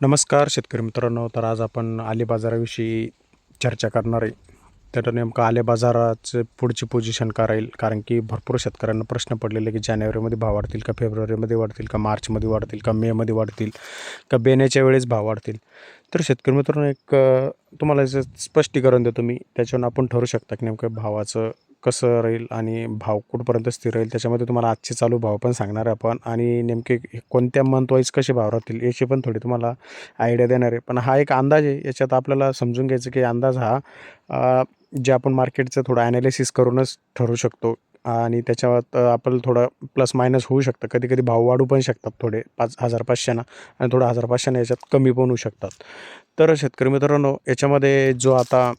नमस्कार शेतकरी मित्रांनो. तर आज आपण आले बाजाराविषयी चर्चा करणार आहे. तर नेमकं आले बाजाराचं पुढची पोझिशन काय राहील? कारण की भरपूर शेतकऱ्यांना प्रश्न पडलेले की जानेवारीमध्ये भाव वाढतील का फेब्रुवारीमध्ये वाढतील का मार्चमध्ये वाढतील का मेमध्ये वाढतील का बेण्याच्या वेळेस भाव वाढतील? तर शेतकरी मित्रांनो एक तुम्हाला याचं स्पष्टीकरण देतो मी त्याच्यावर आपण ठरू शकता की नेमकं भावाचं कसं राहील आणि भाव कुठपर्यंत स्थिर राहील त्याच्यामध्ये तुम्हाला आजचे चालू भाव पण सांगणार आहे आपण. आणि नेमके कोणत्या मंथ वाईज कसे भाव राहतील याची पण थोडी तुम्हाला आयडिया देणार आहे. पण हा एक अंदाज आहे याच्यात आपल्याला समजून घ्यायचं की अंदाज हा जे आपण मार्केटचं थोडं ॲनालिसिस करूनच ठरू शकतो. आणि त्याच्यात आपण थोडं प्लस मायनस होऊ शकतं. कधी कधी भाव वाढू पण शकतात थोडे पाच हजार पाचशेना. आणि थोडं हजार पाचशेना याच्यात कमी पण होऊ शकतात. तर शेतकरी मित्रांनो याच्यामध्ये जो आता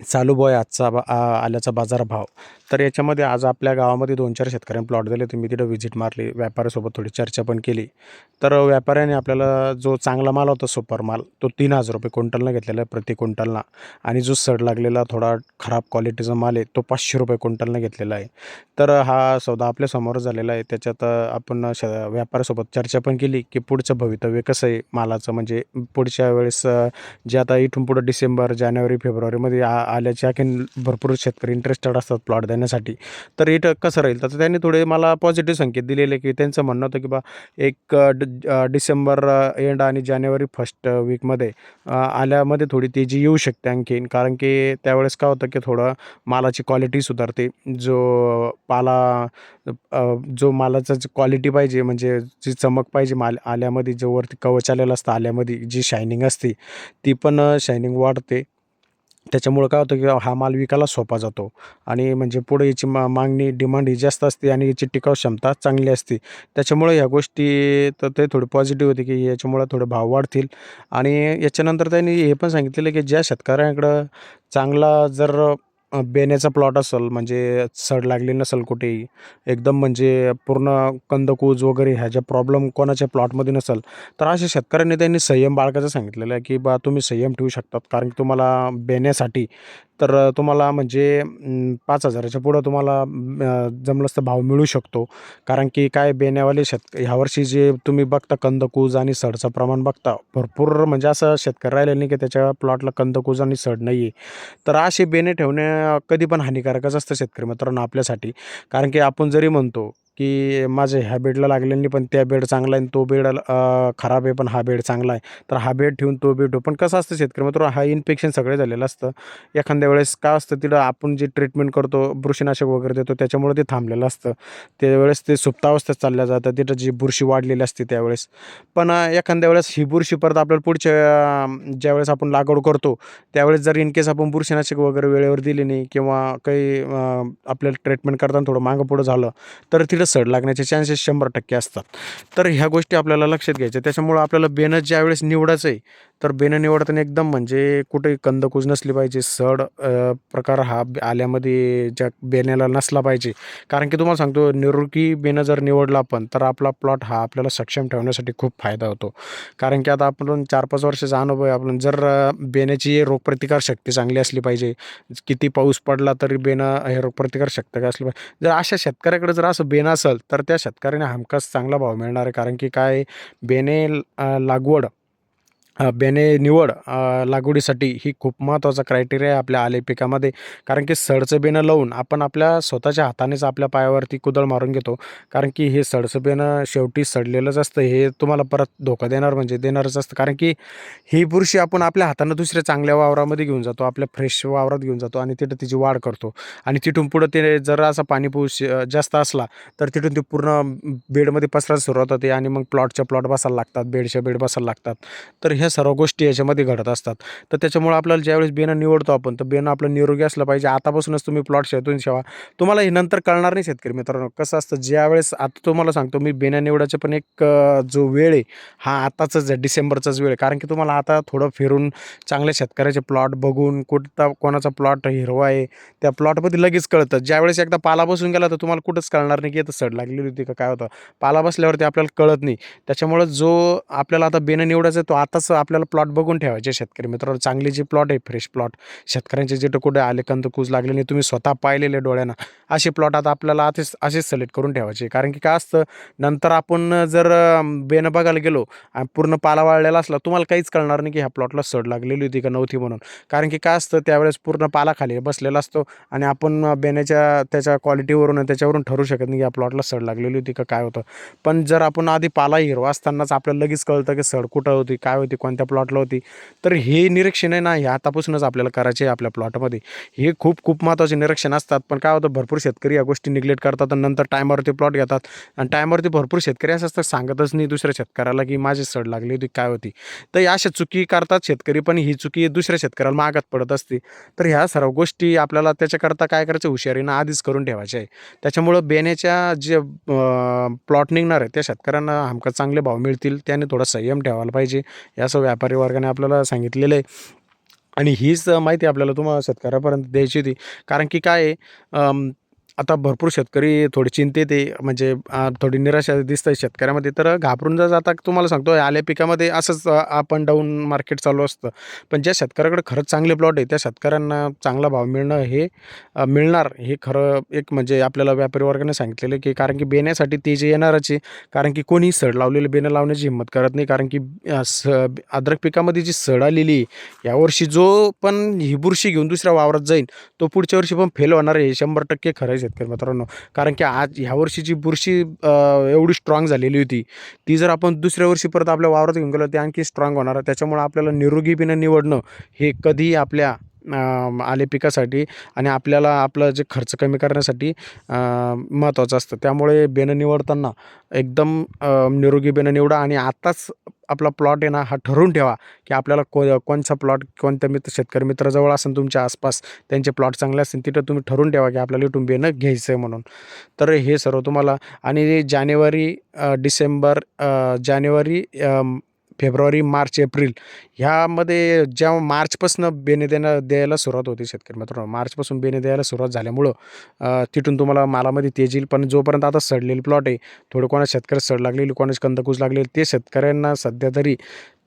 चालू बॉय आजचा बा आल्याचा बाजारभाव. तर याच्यामध्ये आज आपल्या गावामध्ये दोन चार शेतकऱ्यांनी प्लॉट दिले. तर मी तिथं व्हिजिट मारली. व्यापाऱ्यासोबत थोडी चर्चा पण केली. तर व्यापाऱ्याने आपल्याला जो चांगला माल होता सुपर माल तो तीन हजार रुपये क्विंटलनं घेतलेला आहे प्रति क्विंटलला. आणि जो सड लागलेला थोडा खराब क्वालिटीचा माल आहे तो पाचशे रुपये क्विंटलनं घेतलेला आहे. तर हा सौदा आपल्यासमोर झालेला आहे. त्याच्यात आपण श व्यापाऱ्यासोबत चर्चा पण केली की पुढचं भवितव्य कसं आहे मालाचं. म्हणजे पुढच्या वेळेस जे आता इथून पुढं डिसेंबर जानेवारी फेब्रुवारीमध्ये हा आल्याची आणखीन भरपूर शेतकरी इंटरेस्टेड असतात प्लॉट देण्यासाठी. तर इथं कसं राहील? तर त्यांनी थोडे मला पॉझिटिव्ह संकेत दिलेले की त्यांचं म्हणणं होतं की बा एक ड डिसेंबर एंड आणि जानेवारी फर्स्ट वीकमध्ये आल्यामध्ये थोडी तेजी येऊ शकते आणखीन. कारण की त्यावेळेस काय होतं की थोडं मालाची क्वालिटी सुधारते. जो पाला जो मालाचा क्वालिटी पाहिजे म्हणजे जी चमक पाहिजे माल आल्यामध्ये जो वरती कवच आलेलं असतं आल्यामध्ये जी शायनिंग असते ती पण शायनिंग वाढते. त्याच्यामुळं काय होतं की हा माल विकायला सोपा जातो. आणि म्हणजे पुढे याची मा मागणी डिमांड ही जास्त असते आणि याची टिकाऊ क्षमता चांगली असते. त्याच्यामुळं ह्या गोष्टी तर ते थोडी पॉझिटिव्ह होती की याच्यामुळं थोडे भाव वाढतील. आणि याच्यानंतर त्यांनी हे पण सांगितलेलं की ज्या शेतकऱ्यांकडं चांगला जर बेण्याचा प्लॉट असेल म्हणजे सड लागली नसेल कुठेही एकदम म्हणजे पूर्ण कंदकूज वगैरे ह्या ज्या प्रॉब्लेम कोणाच्या प्लॉटमध्ये नसेल तर अशा शेतकऱ्यांनी त्यांनी संयम बाळगायचं सांगितलेलं आहे की बा तुम्ही संयम ठेवू शकतात. कारण की तुम्हाला बेण्यासाठी तर तुम्हाला म्हणजे पाच हजाराच्या पुढं तुम्हाला जमलंच तर भाव मिळू शकतो. कारण की काय बेण्यावाले शेतक ह्यावर्षी जे तुम्ही बघता कंदकूज आणि सडचं प्रमाण बघता भरपूर म्हणजे असं शेतकरी राहिलेलं नाही की त्याच्या प्लॉटला कंदकूज आणि सड नाही आहे तर असे बेणे ठेवणे कधी पण हानिकारकच असतं शेतकरी मित्रांनो आपल्यासाठी. कारण की आपण जरी म्हणतो की माझे ह्या बेडला लागलेलं नाही पण त्या बेड चांगला आहे आणि तो बेड खराब आहे पण हा बेड चांगला आहे. तर हा बेड ठेवून तो बेड पण कसं असतं शेतकरी मित्र हा इन्फेक्शन सगळे झालेलं असतं. एखाद्या वेळेस काय असतं तिथं आपण जे ट्रीटमेंट करतो बुरशीनाशक वगैरे देतो त्याच्यामुळे ते थांबलेलं असतं. त्यावेळेस ते सुप्तावस्थेत चालल्या जातं तिथं जी बुरशी वाढलेली असते त्यावेळेस. पण एखाद्या वेळेस ही बुरशी परत आपल्याला पुढच्या ज्यावेळेस आपण लागवड करतो त्यावेळेस जर इन केस आपण बुरशीनाशक वगैरे वेळेवर दिली नाही किंवा काही आपल्याला ट्रीटमेंट करताना थोडं मागं पुढं झालं तर तिथं सड लागण्याचे चान्सेस शंभर टक्के असतात. तर ह्या गोष्टी आपल्याला लक्षात घ्यायच्या त्याच्यामुळं आपल्याला बेनं ज्यावेळेस निवडायचं आहे तर बेणं निवडताना एकदम म्हणजे कुठे कंदकूज नसली पाहिजे सड प्रकार हा आल्यामध्ये ज्या बेण्याला नसला पाहिजे. कारण की तुम्हाला सांगतो निरोगी बेणं जर निवडला आपण तर आपला प्लॉट हा आपल्याला सक्षम ठेवण्यासाठी खूप फायदा होतो. कारण की आता आपण चार पाच वर्षाचा अनुभव आहे आपण जर बेण्याची रोगप्रतिकार शक्ती चांगली असली पाहिजे किती पाऊस पडला तरी बेनं हे रोगप्रतिकार शक्ती काय असली पाहिजे. जर अशा शेतकऱ्याकडे जर असं बेनं असेल तर त्या शेतकऱ्याने हमखास चांगला भाव मिळणार आहे. कारण की काय बेने लागवड बेने निवड लागवडीसाठी ही खूप महत्त्वाचा क्रायटेरिया आहे आपल्या आले पिकामध्ये. कारण की सडचं बेणं लावून आपण आपल्या स्वतःच्या हातानेच आपल्या पायावरती कुदळ मारून घेतो. कारण की हे सडचं बेणं शेवटी सडलेलंच असतं. हे तुम्हाला परत धोका देणार म्हणजे देणारच असतं. कारण की ही बुरशी आपण आपल्या हातानं दुसऱ्या चांगल्या वावरामध्ये घेऊन जातो. आपल्या फ्रेश वावरात घेऊन जातो आणि तिथं तिची वाढ करतो. आणि तिथून पुढं ते जर असा पाणीपूस जास्त असला तर तिथून ते पूर्ण बेडमध्ये पसरायला सुरुवात होते आणि मग प्लॉटच्या प्लॉट बसायला लागतात. बेडच्या बेड बसायला लागतात. तर हे ह्या सर्व गोष्टी याच्यामध्ये घडत असतात. तर त्याच्यामुळं आपल्याला ज्यावेळेस बेणं निवडतो आपण तर बेणं आपलं निरोगी असलं पाहिजे. आतापासूनच तुम्ही प्लॉट शेतून ठेवा. तुम्हाला हे नंतर कळणार नाही शेतकरी मित्रांनो कसं असतं? ज्यावेळेस आता तुम्हाला सांगतो मी बेणं निवडायचं पण एक जो वेळ आहे हा आताचाच आहे डिसेंबरचाच वेळ आहे. कारण की तुम्हाला आता थोडं फिरून चांगल्या शेतकऱ्याचे प्लॉट बघून कुठता कोणाचा प्लॉट हिरवा आहे त्या प्लॉटमध्ये लगेच कळतं. ज्यावेळेस एकदा पाला बसून गेला तर तुम्हाला कुठंच कळणार नाही की आता सड लागलेली होती का काय होतं. पाला बसल्यावरती आपल्याला कळत नाही. त्याच्यामुळं जो आपल्याला आता बेणं निवडायचा आहे तो आताच आपल्याला प्लॉट बघून ठेवायचे शेतकरी मित्रांनो. चांगली जी प्लॉट आहे फ्रेश प्लॉट शेतकऱ्यांचे जिथं कुठे आले कंद कूज लागले नाही तुम्ही स्वतः पाहिलेले डोळ्यानं असे प्लॉट आता आपल्याला असेच असेच सिलेक्ट करून ठेवायचे कारण की काय असतं नंतर आपण जर अं, बेनं बघायला गेलो आणि पूर्ण पाला वाळलेला असला तुम्हाला काहीच कळणार नाही की ह्या प्लॉटला सड लागलेली होती का नव्हती म्हणून. कारण की काय असतं त्यावेळेस पूर्ण पाला खाली बसलेला असतो आणि आपण बेण्याच्या त्याच्या क्वालिटीवरून त्याच्यावरून ठरू शकत नाही की या प्लॉटला सड लागलेली होती का काय होतं. पण जर आपण आधी पाला हिरवा असतानाच आपल्याला लगेच कळतं की सड कुठं होती काय होती कोणत्या प्लॉटला होती. तर हे निरीक्षण आहे ना हे आतापासूनच आपल्याला करायचे आहे आपल्या प्लॉटमध्ये हे खूप खूप महत्त्वाचे निरीक्षण असतात. पण काय होतं भरपूर शेतकरी या गोष्टी निग्लेक्ट करतात आणि नंतर टायमावरती प्लॉट घेतात. आणि टायमावरती भरपूर शेतकरी असं असतात सांगतच नाही दुसऱ्या शेतकऱ्याला की माझी सड लागली होती काय होती. तर या अशा चुकी करतात शेतकरी पण ही चुकी दुसऱ्या शेतकऱ्याला मागात पडत असते. तर ह्या सर्व गोष्टी आपल्याला त्याच्याकरता काय करायचं हुशारीनं आधीच करून ठेवायचे आहे. त्याच्यामुळं बेण्याच्या जे प्लॉट निघणार आहे त्या शेतकऱ्यांना हमखास चांगले भाव मिळतील. त्याने थोडा संयम ठेवायला पाहिजे. या असं व्यापारी वर्गाने आपल्याला सांगितलेलं आहे. आणि हीच माहिती आपल्याला तुम्हाला शेतकऱ्यापर्यंत द्यायची होती. कारण की काय आहे आता भरपूर शेतकरी थोडे चिंतेत आहे म्हणजे थोडी निराशा दिसतं आहे शेतकऱ्यामध्ये. तर घाबरून जर आता तुम्हाला सांगतो आल्या पिकामध्ये असंच अप अँड डाऊन मार्केट चालू असतं. पण ज्या शेतकऱ्याकडे खरंच चांगले प्लॉट आहे त्या शेतकऱ्यांना चांगला भाव मिळणं हे मिळणार. हे खरं एक म्हणजे आपल्याला व्यापारी वर्गाने सांगितलेलं आहे की कारण की बेण्यासाठी ते जे येणारच आहे कारण की कोणी सड लावलेले बेणं लावण्याची हिंमत करत नाही कारण की स अद्रक पिकामध्ये जी सड आलेली आहे यावर्षी जो पण ही बुरशी घेऊन दुसऱ्या वावरात जाईल तो पुढच्या वर्षी पण फेल होणार आहे हे शंभर टक्के खरं शेतकरी मित्रांनो. कारण की आज ह्या वर्षीची बुरशी एवढी स्ट्रॉंग झालेली होती ती जर आपण दुसऱ्या वर्षी परत आपल्या वावरात घेऊन गेलो ते आणखी स्ट्रॉंग होणार. आहे त्याच्यामुळे आपल्याला निरोगी बिनं निवडणं हे कधीही आपल्या आले पिकासाठी आणि आपल्याला आपलं जे खर्च कमी करण्यासाठी महत्त्वाचं असतं. त्यामुळे बेणं निवडताना एकदम निरोगी बेणं निवडा आणि आत्ताच आपला प्लॉट आहे ना हा ठरवून ठेवा की आपल्याला को कोणचा प्लॉट कोणत्या मित्र शेतकरी मित्राजवळ असेल तुमच्या आसपास त्यांचे प्लॉट चांगले असतील तिथं तुम्ही ठरवून ठेवा की आपल्याला इथून बेणं घ्यायचं आहे म्हणून. तर हे सर्व तुम्हाला आणि जानेवारी डिसेंबर जानेवारी फेब्रुवारी मार्च एप्रिल ह्यामध्ये जेव्हा मार्चपासून बेने देणं द्यायला सुरुवात होती शेतकरी मित्रांनो. मार्चपासून बेने द्यायला सुरुवात झाल्यामुळं तिथून तुम्हाला मालामध्ये तेज येईल पण जोपर्यंत आता सडलेली प्लॉट आहे थोडं कोणा शेतकरी सड लागलेली कोणाची कंदकूज लागलेली ते शेतकऱ्यांना सध्या तरी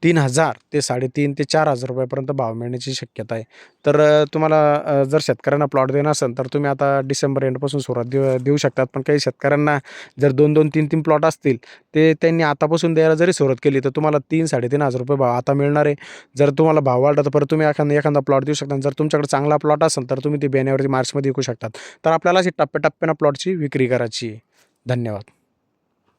तीन हजार ते साडेतीन ते चार हजार रुपयापर्यंत भाव मिळण्याची शक्यता आहे. तर तुम्हाला जर शेतकऱ्यांना प्लॉट देणं असेल तर तुम्ही आता डिसेंबर एंडपासून सुरुवात देऊ देऊ शकतात. पण काही शेतकऱ्यांना जर दोन दोन तीन तीन प्लॉट असतील ते त्यांनी आतापासून द्यायला जरी सुरुवात केली तर तुम्हाला तीन साडेतीन हजार रुपये भाव आता मिळणार आहे. जर तुम्हाला भाव वाढला तर परत तुम्ही एखादा एखादा प्लॉट देऊ शकता. जर तुमच्याकडे चांगला प्लॉट असेल तर तुम्ही ते बेण्यावरती मार्चमध्ये विकू शकतात. तर आपल्याला अशी टप्प्याटप्प्यानं प्लॉटची विक्री करायची आहे. धन्यवाद.